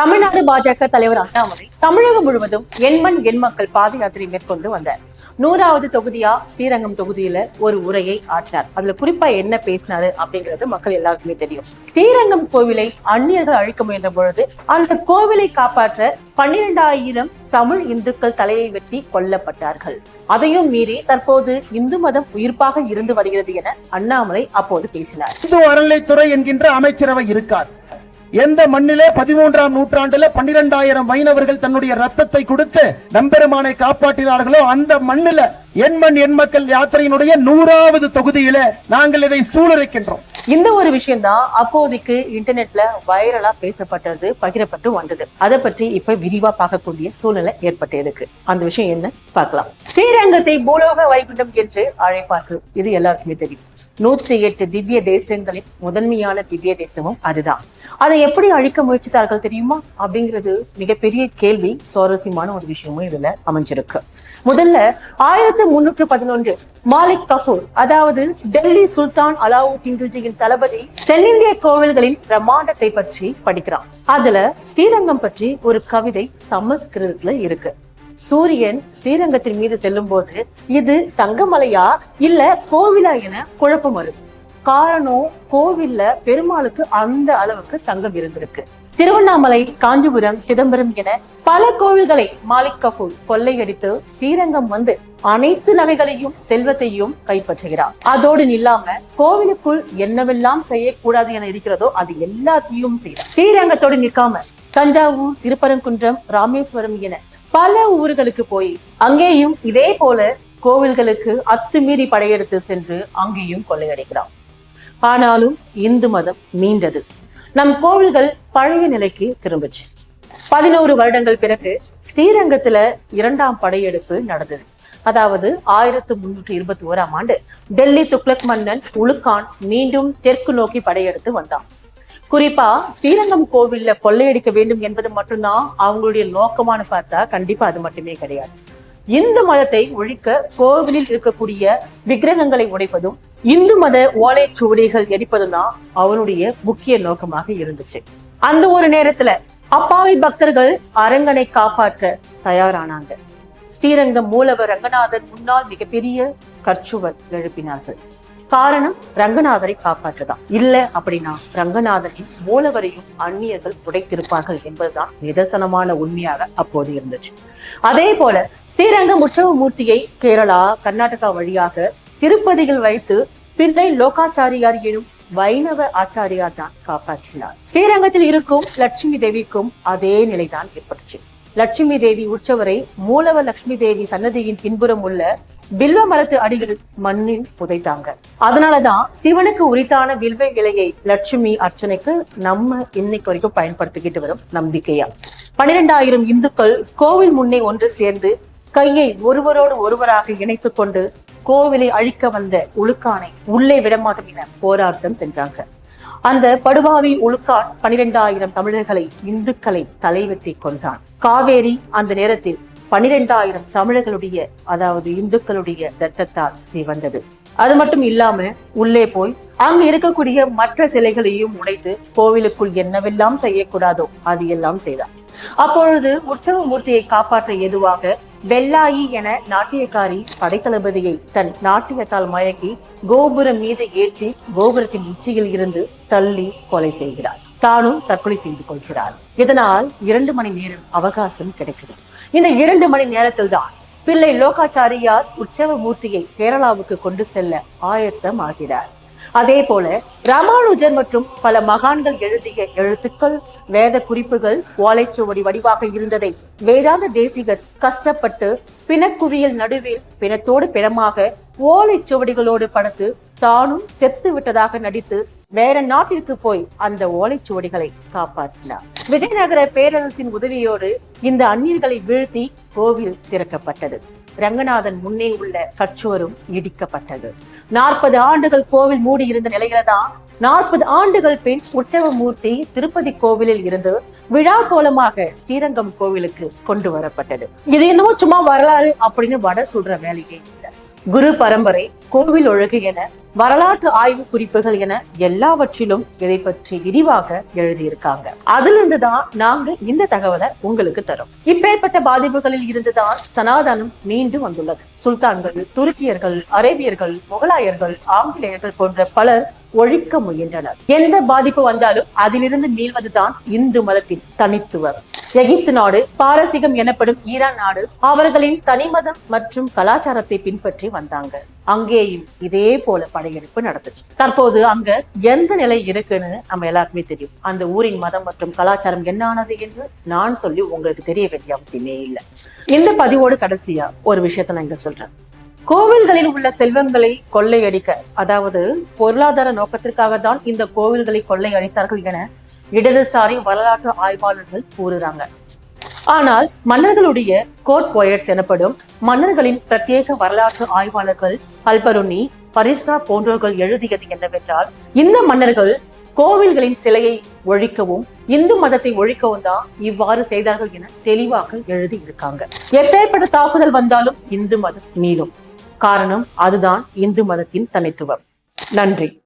தமிழ்நாடு பாஜக தலைவர் அண்ணாமலை தமிழகம் முழுவதும் எண்மண் எண் மக்கள் பாத யாத்திரை மேற்கொண்டு வந்தார். நூறாவது தொகுதியா ஸ்ரீரங்கம் தொகுதியில ஒரு உரையை ஆற்றினார். அதுல குறிப்பா என்ன பேசினாரு அப்படிங்கிறது மக்கள் எல்லாருக்குமே தெரியும். ஸ்ரீரங்கம் கோவிலை அந்நியர்கள் அழிக்க முயன்ற பொழுது அந்த கோவிலை காப்பாற்ற பன்னிரெண்டாயிரம் தமிழ் இந்துக்கள் தலையை வெட்டி கொல்லப்பட்டார்கள். அதையும் மீறி தற்போது இந்து மதம் உயிர்ப்பாக இருந்து வருகிறது என அண்ணாமலை அப்போது பேசினார். இந்து அறநிலைத்துறை என்கின்ற அமைச்சரவை இருக்காது. எந்த மண்ணிலே பதிமூன்றாம் நூற்றாண்டுல பன்னிரெண்டாயிரம் வைணவர்கள் தன்னுடைய ரத்தத்தை கொடுத்து நம்பெருமானை காப்பாற்றினார்களோ அந்த மண்ணில எண்மண் எண் மக்கள் யாத்திரையினுடைய நூறாவது தொகுதியில நாங்கள் இதை சூழரைக்கின்றோம் இந்த ஒரு விஷயம் தான் அப்போதைக்கு இன்டர்நெட்ல வைரலா பேசப்பட்டது பகிரப்பட்டு வந்தது. அதை பற்றி இப்ப விரிவா பார்க்கக்கூடிய சூழ்நிலை ஏற்பட்டு இருக்கு. அந்த விஷயம் என்ன? பார்க்கலாம். ஸ்ரீரங்கத்தை பூலோக வைகுண்டம் என்று அழைப்பார்கள். இது எல்லாருக்குமே தெரியும். நூத்தி எட்டு திவ்ய தேசங்களின் முதன்மையான திவ்ய தேசமும் அதுதான். அதை எப்படி அழிக்க முயற்சித்தார்கள் தெரியுமா? அப்படிங்கிறது மிகப்பெரிய கேள்வி சுவாரஸ்யமான ஒரு விஷயமும் இதுல அமைஞ்சிருக்கு. முதல்ல ஆயிரத்தி முன்னூற்று பதினொன்று மாலிக் கஃபூர் அதாவது டெல்லி சுல்தான் அலாவுத்தீன் கில்ஜியின் தளபதி தென்னிந்திய கோவில்களின் பிரம்மாண்டத்தை பற்றி படிக்கிறான். அதுல ஸ்ரீரங்கம் பற்றி ஒரு கவிதை சமஸ்கிருதத்துல இருக்கு. சூரியன் ஸ்ரீரங்கத்தின் மீது செல்லும் போது இது தங்கமலையா இல்ல கோவிலா என குழப்பம் வருது. காரணம் கோவில்ல பெருமாளுக்கு அந்த அளவுக்கு தங்கம் இருந்திருக்கு. திருவண்ணாமலை காஞ்சிபுரம் சிதம்பரம் என பல கோவில்களை மாலிக் கஃபூர் கொள்ளையடித்து ஸ்ரீரங்கம் வந்து அனைத்து நகைகளையும் செல்வத்தையும் கைப்பற்றுகிறார். அதோடு நில்லாம கோவிலுக்குள் என்னவெல்லாம் செய்யக்கூடாது என இருக்கிறதோ அது எல்லாத்தையும் செய்யறார் ஸ்ரீரங்கத்தோடு நிற்காம தஞ்சாவூர் திருப்பரங்குன்றம் ராமேஸ்வரம் என பல ஊர்களுக்கு போய் அங்கேயும் இதே போல கோவில்களுக்கு அத்துமீறி படையெடுத்து சென்று அங்கேயும் கொள்ளையடிக்கிறான் ஆனாலும் இந்து மதம் மீண்டது நம் கோவில்கள் பழைய நிலைக்கு திரும்புச்சு. பதினோரு வருடங்கள் பிறகு ஸ்ரீரங்கத்துல இரண்டாம் படையெடுப்பு நடந்தது. அதாவது ஆயிரத்து முன்னூற்றி இருபத்தி ஓராம் ஆண்டு டெல்லி துக்ளக் மன்னன் உலுக்கான் மீண்டும் தெற்கு நோக்கி படையெடுத்து வந்தான். குறிப்பா ஸ்ரீரங்கம் கோவில்ல கொள்ளையடிக்க வேண்டும் என்பது மட்டும்தான் அவங்களுடைய நோக்கமானு பார்த்தா கண்டிப்பா அது மட்டுமே கிடையாது. இந்து மதத்தை ஒழிக்க கோவிலில் இருக்கக்கூடிய விக்கிரகங்களை உடைப்பதும் இந்து மத ஓலைச்சுவடிகள் எரிப்பதும் தான் அவனுடைய முக்கிய நோக்கமாக இருந்துச்சு. அந்த ஒரு நேரத்துல அப்பாவி பக்தர்கள் அரங்கனை காப்பாற்ற தயாரானாங்க. ஸ்ரீரங்கம் மூலவர் ரங்கநாதன் முன்னால் மிகப்பெரிய கற்சுவர் எழுப்பினார்கள். காரணம் ரங்கநாதரை காப்பாற்றதான். இல்ல அப்படின்னா ரங்கநாதரின் மூலவரையும் அந்நியர்கள் உடைத்திருப்பார்கள் என்பதுதான் நிதர்சனமான உண்மையாக அப்போது இருந்துச்சு. அதே போல ஸ்ரீரங்கம் உற்சவ மூர்த்தியை கேரளா கர்நாடகா வழியாக திருப்பதியில் வைத்து பிள்ளை லோகாச்சாரியார் எனும் வைணவ ஆச்சாரியார் தான் காப்பாற்றினார். ஸ்ரீரங்கத்தில் இருக்கும் லட்சுமி தேவிக்கும் அதே நிலைதான் ஏற்பட்டுச்சு. லட்சுமி தேவி உற்சவரை மூலவ லட்சுமி தேவி சன்னதியின் பின்புறம் உள்ள பில்வ மரத்து அடிகள் மண்ணில் புதைத்தாங்க. அதனாலதான் சிவனுக்கு உரித்தான வில்வ இலையை லட்சுமி அர்ச்சனைக்கு நம்ம இன்னைக்கு வரைக்கும் பயன்படுத்திக்கிட்டு வரும் நம்பிக்கையா. பனிரெண்டாயிரம் இந்துக்கள் கோவில் முன்னே ஒன்று சேர்ந்து கையை ஒருவரோடு ஒருவராக இணைத்துக் கொண்டு கோவிலை அழிக்க வந்த உளுக்கானை உள்ளே விடமாட்டோம் என போராட்டம் சென்றாங்க. அந்த படுவாவி உளுக்கான் பனிரெண்டாயிரம் தமிழர்களை இந்துக்களை தலைவெட்டி கொன்றான். காவேரி அந்த நேரத்தில் பனிரெண்டாயிரம் தமிழர்களுடைய அதாவது இந்துக்களுடைய ரத்தத்தால் சிவந்தது. அது மட்டும் இல்லாம உள்ளே போய் அங்கு இருக்கக்கூடிய மற்ற சிலைகளையும் உடைத்து கோவிலுக்குள் என்னவெல்லாம் செய்யக்கூடாதோ அது எல்லாம் செய்தார். அப்பொழுது உற்சவ மூர்த்தியை காப்பாற்ற ஏதுவாக வெள்ளாயி என நாட்டியக்காரி படைத்தளபதியை தன் நாட்டியத்தால் மயக்கி கோபுரம் மீது ஏற்றி கோபுரத்தின் உச்சியில் இருந்து தள்ளி கொலை செய்கிறார். தானும் தற்கொலை செய்து கொள்கிறார். இதனால் இரண்டு மணி நேரம் அவகாசம் கிடைக்குது இந்த இரண்டு மணி நேரத்தில் தான் பிள்ளை லோகாச்சாரியார் உற்சவ மூர்த்தியை கேரளாவுக்கு கொண்டு செல்ல ஆயத்தம் ஆகிறார் அதே போல ராமானுஜன் மற்றும் பல மகான்கள் எழுதிய எழுத்துக்கள் வேத குறிப்புகள் ஓலைச்சுவடி வடிவாக இருந்ததை வேதாந்த தேசிகர் கஷ்டப்பட்டு பிணக்குவியல் நடுவில் பிணத்தோடு பிணமாக ஓலைச்சுவடிகளோடு படுத்து தானும் செத்து விட்டதாக நடித்து வேற நாட்டிற்கு போய் அந்த ஓலைச்சுவடிகளை காப்பாற்றினார். விஜயநகர பேரரசின் உதவியோடு இந்த அந்நியர்களை வீழ்த்தி கோவில் திறக்கப்பட்டது. ரங்கநாதன் முன்னே உள்ள கற்றோரும் இடிக்கப்பட்டது. நாற்பது ஆண்டுகள் கோவில் மூடி இருந்த நிலையில தான் நாற்பது ஆண்டுகள் பின் உற்சவ மூர்த்தி திருப்பதி கோவிலில் இருந்து விழா கோலமாக ஸ்ரீரங்கம் கோவிலுக்கு கொண்டு வரப்பட்டது. இது என்னமோ சும்மா வரலாறு அப்படின்னு வட சொல்ற வேலையே இல்லை. குரு பரம்பரை கோவில் ஒழுகு என வரலாற்று ஆய்வு குறிப்புகள் என எல்லாவற்றிலும் இதை பற்றி விரிவாக எழுதியிருக்காங்க. அதிலிருந்து தான் நாங்க இந்த தகவலை உங்களுக்கு தரும். இப்பேற்பட்ட பாதிப்புகளில் இருந்துதான் சனாதனம் மீண்டு வந்துள்ளது. சுல்தான்கள் துருக்கியர்கள் அரேபியர்கள் முகலாயர்கள் ஆங்கிலேயர்கள் போன்ற பலர் ஒழிக்க முயன்றனர். எந்த பாதிப்பு வந்தாலும் அதிலிருந்து மீள்வதுதான் இந்து மதத்தின் தனித்துவம். எகிப்து நாடு பாரசீகம் எனப்படும் ஈரான் நாடு அவர்களின் தனிமதம் மற்றும் கலாச்சாரத்தை பின்பற்றி வந்தாங்க. அங்கேயும் இதே போல படையெடுப்பு நடந்துச்சு. தற்போது அங்க எந்த நிலை இருக்குன்னு நம்ம எல்லாருக்குமே தெரியும். அந்த ஊரின் மதம் மற்றும் கலாச்சாரம் என்ன ஆனது என்று நான் சொல்லி உங்களுக்கு தெரிய வேண்டிய அவசியமே இல்லை. இந்த பதிவோடு கடைசியா ஒரு விஷயத்த நான் இங்க சொல்றேன். கோவில்களில் உள்ள செல்வங்களை கொள்ளையடிக்க அதாவது பொருளாதார நோக்கத்திற்காக தான் இந்த கோவில்களை கொள்ளையடித்தார்கள் என இடதுசாரி வரலாற்று ஆய்வாளர்கள் கூறுறாங்க. ஆனால் மன்னர்களுடைய கோட் போயட்ஸ் எனப்படும் மன்னர்களின் பிரத்யேக வரலாற்று ஆய்வாளர்கள் அல்பருனி பரிஸ்டா போன்றவர்கள் எழுதியது என்னவென்றால் இந்த மன்னர்கள் கோவில்களின் சிலையை ஒழிக்கவும் இந்து மதத்தை ஒழிக்கவும் தான் இவ்வாறு செய்தார்கள் என தெளிவாக எழுதி இருக்காங்க எப்பேற்பட்ட தாக்குதல் வந்தாலும் இந்து மதம் மீளும். காரணம் அதுதான் இந்து மதத்தின் தனித்துவம். நன்றி.